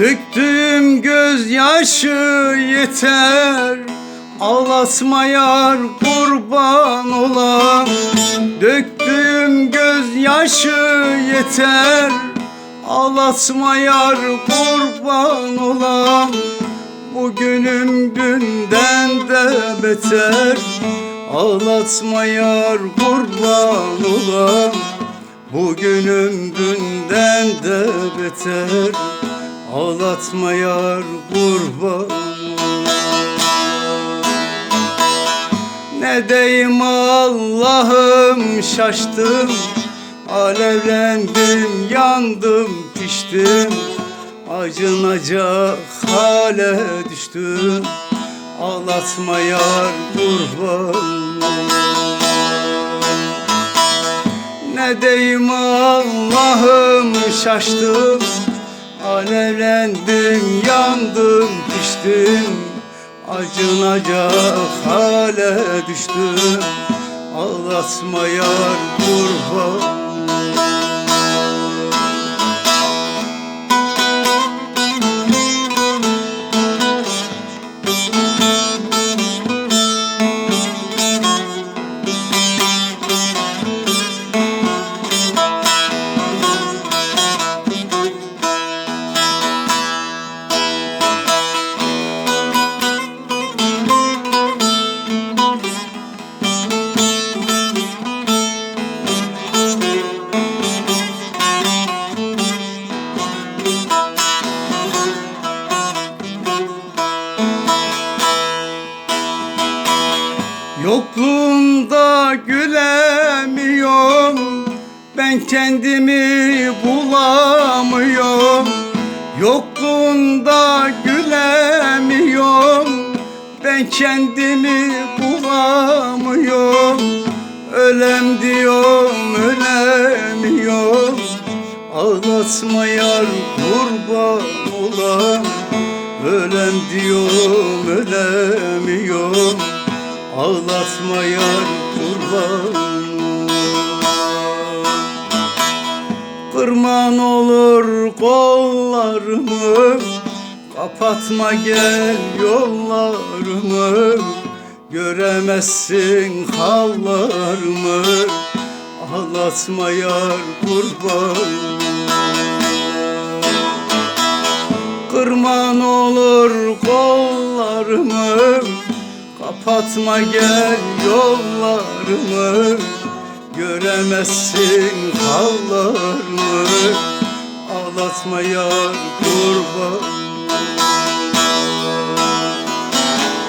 Döktüğüm gözyaşı yeter Ağlatma yar kurban olam. Döktüğüm gözyaşı yeter Ağlatma yar kurban olam. Bugünüm dünden de beter Ağlatma yar kurban olam. Bugünüm dünden de beter Ağlatma yar kurban. Ne deyim Allah'ım şaştım. Alevlendim yandım piştim. Acınacak hale düştüm. Ağlatma yar kurban. Ne deyim Allah'ım şaştım Alevlendim yandım piştim Acınacak hale düştüm Ağlatma yar kurban Yokluğunda gülemiyorum Ben kendimi bulamıyorum. Yokluğunda gülemiyorum Ben kendimi bulamıyorum. Ölem diyorum ölemiyorum. Ağlatma yar kurban olam. Ölem diyorum ölemiyorum Ağlatma yar kurban. Kırman olur kollarımı Kapatma gel yollarımı. Göremezsin hallarımı Ağlatma yar kurban. Kırman olur kollarımı Kapatma gel yollarımı. Göremezsin hallarımı Ağlatma yar kurban